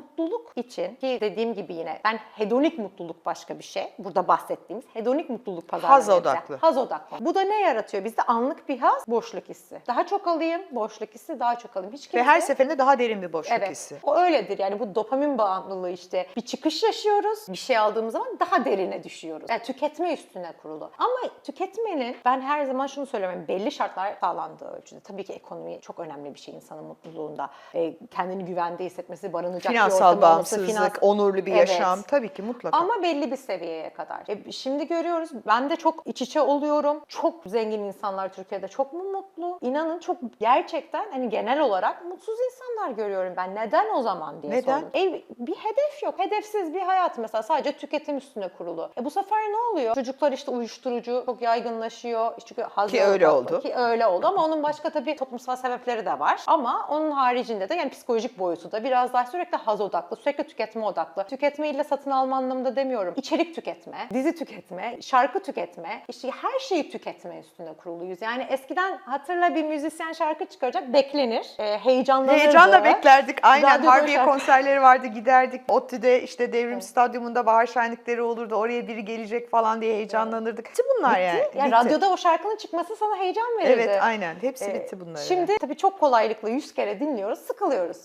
mutluluk için ki dediğim gibi yine ben hedonik mutluluk başka bir şey. Burada bahsettiğimiz hedonik mutluluk pazarlaması. Haz odaklı. Haz odaklı. Bu da ne yaratıyor? Bizde anlık bir haz, boşluk hissi. Daha çok alayım, boşluk hissi, daha çok alayım. Hiç Ve kimse... her seferinde daha derin bir boşluk Evet. hissi. O öyledir. Yani bu dopamin bağımlılığı işte. Bir çıkış yaşıyoruz. Bir şey aldığımız zaman daha derine düşüyoruz. Yani tüketme üstüne kurulu. Ama tüketmenin ben her zaman şunu söylüyorum. Belli şartlar sağlandığı ölçüde. Tabii ki ekonomi çok önemli bir şey insanın mutluluğunda. E, kendini güvende hissetmesi, barınacak Finansal ortamı olması, bağımsızlık, finans- onurlu bir Evet. yaşam tabii ki mutlaka. ama belli bir seviyeye kadar. E, şimdi görüyoruz. Ben de çok iç içe oluyorum. Çok zengin insanlar Türkiye'de çok mu mutlu? İnanın çok gerçekten hani genel olarak mutsuz insanlar görüyorum ben. Neden o zaman diye Neden? sordum. E, bir hedef yok. Hedefsiz bir hayat mesela sadece tüketim üstüne kurulu. E bu sefer ne oluyor? Çocuklar işte uyuşturucu çok yaygınlaşıyor. Çünkü Ki öyle oldu. Ki öyle oldu ama onun başka tabii toplumsal sebepleri de var. Ama onun haricinde de yani psikolojik boyutu da biraz daha sürekli haz odaklı, sürekli tüketme odaklı. Tüketme ile satın alma anlamında demiyorum. İçerik tüketme, dizi tüketme, şarkı tüketme, işte her şeyi tüketme üstüne kuruluyuz. Yani eskiden hatırla bir müzisyen şarkı çıkaracak beklenir, e, heyecanlanırdı. Heyecanla beklerdik. Aynen Radyoda Harbiye şarkı- konserleri vardı giderdik. ODTÜ'de işte Devrim Stadyumunda bahar şenlikleri olurdu. Oraya biri gelecek falan diye heyecanlanırdık. Bitti bunlar yani. Yani Bitti. radyoda o şarkının çıkması sana heyecan verirdi. Evet aynen. Hepsi Ee, bitti bunlar. Şimdi tabii çok kolaylıkla 100 kere dinliyoruz, sıkılıyoruz.